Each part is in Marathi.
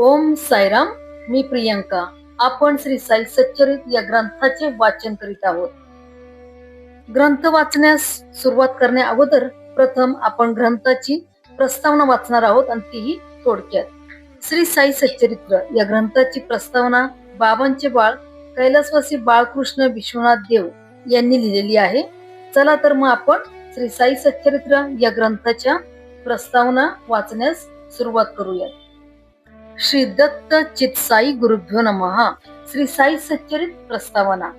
ओम साईराम मी प्रियंका. आपण श्री साई सच्चरित या ग्रंथाचे वाचन करीत आहोत. ग्रंथ वाचण्यास सुरुवात करण्या अगोदर प्रथम आपण ग्रंथाची प्रस्तावना वाचणार आहोत आणि तीही थोडक्यात. श्री साई सच्चरित्र या ग्रंथाची प्रस्तावना बाबांचे बाळ कैलासवासी बाळकृष्ण विश्वनाथ देव यांनी लिहिलेली आहे. चला तर मग आपण श्री साई सच्चरित्र या ग्रंथाच्या प्रस्तावना वाचण्यास सुरुवात करूयात. श्री दत्त चित साई गुरुभ्यो नमः. श्री साई सच्चरित प्रस्तावना.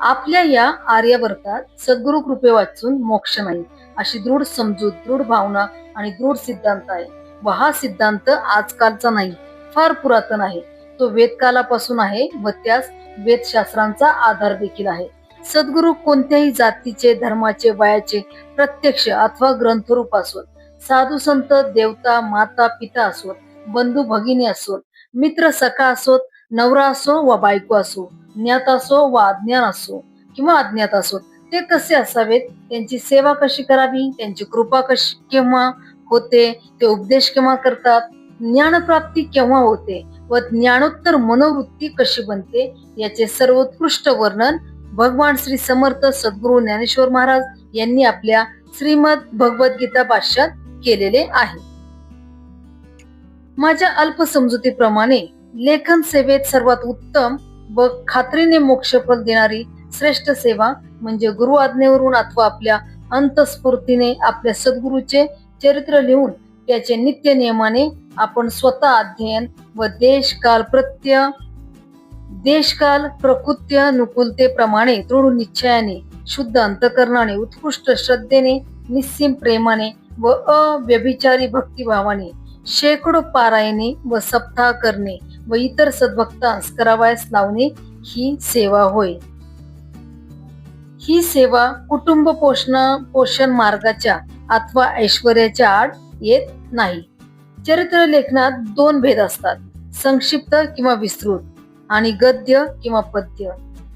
आपल्या या आर्यावर्तात सद्गुरु कृपे वाचून मोक्ष नाही अशी दृढ समजूत दृढ भावना आणि दृढ सिद्धांत आहे. व हा सिद्धांत आजकालचा नाही फार पुरातन आहे. तो वेदकालापासून आहे व त्यास वेदशास्त्रांचा आधार देखील आहे. सद्गुरु कोणत्याही जातीचे धर्माचे वयाचे प्रत्यक्ष अथवा ग्रंथरूप असोत. साधू संत देवता माता पिता असोत. बंधू भगिनी असोत मित्र सखा असोत नवरा असो व बायको असो ज्ञात असो व अज्ञान असो किंवा अज्ञात असो ते कसे असावेत? त्यांची सेवा कशी करावी? त्यांची कृपा कशी केव्हा होते? ते उपदेश केव्हा करतात? ज्ञानप्राप्ती केव्हा होते? व ज्ञानोत्तर मनोवृत्ती कशी बनते? याचे सर्वोत्कृष्ट वर्णन भगवान श्री समर्थ सद्गुरु ज्ञानेश्वर महाराज यांनी आपल्या श्रीमद भगवद्गीता भाष्यात केलेले आहे. माझ्या अल्प समजुतीप्रमाणे लेखन सेवेत सर्वात उत्तम व खात्रीने मोक्षफल देणारी श्रेष्ठ सेवा म्हणजे गुरु आज्ञेवरून अथवा आपल्या अंतस्फूर्तीने आपल्या सद्गुरूचे चरित्र लिहून त्याचे नित्य नियमाने आपण स्वतः अध्ययन व देशकाल प्रत्य देशकाल प्रकृत्य अनुकूलतेप्रमाणे दृढ निश्चयाने शुद्ध अंतकरणाने उत्कृष्ट श्रद्धेने निस्सीम प्रेमाने व अव्यभिचारी भक्तिभावाने शेकडो पारायणे व सप्ताह करणे व इतर सद्भक्तांस करावयास लावणे ही सेवा होय. ही सेवा कुटुंब पोषण पोषण मार्गाच्या अथवा ऐश्वर्याच्या आड येत नाही. चरित्र लेखनात दोन भेद असतात संक्षिप्त किंवा विस्तृत आणि गद्य किंवा पद्य.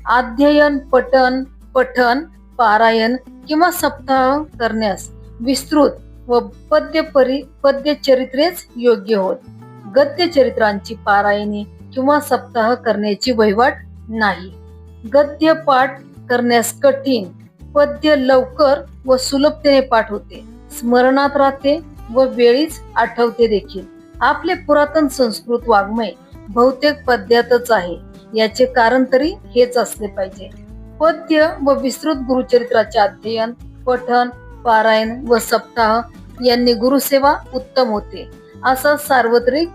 अध्ययन पठन पठन पारायण किंवा सप्ताह करण्यास विस्तृत व पद्य परि पद्य चरित्रेच योग्य होत. गद्य चरित्रांची पारायणी किंवा सप्ताह करण्याची वहिवाट नाही. गद्य पाठ करण्यास कठीण पद्य लवकर व सुलभतेने पाठ होते. स्मरणात राहते व वेळीच आठवते देखील. आपले पुरातन संस्कृत वाङ्मय बहुतेक पद्यातच आहे. याचे कारण तरी हेच असले पाहिजे. पद्य व विस्तृत गुरुचरित्राचे अध्ययन पठन पारायण व सप्ताह यांनी गुरुसेवा उत्तम होते. असा सार्वत्रिक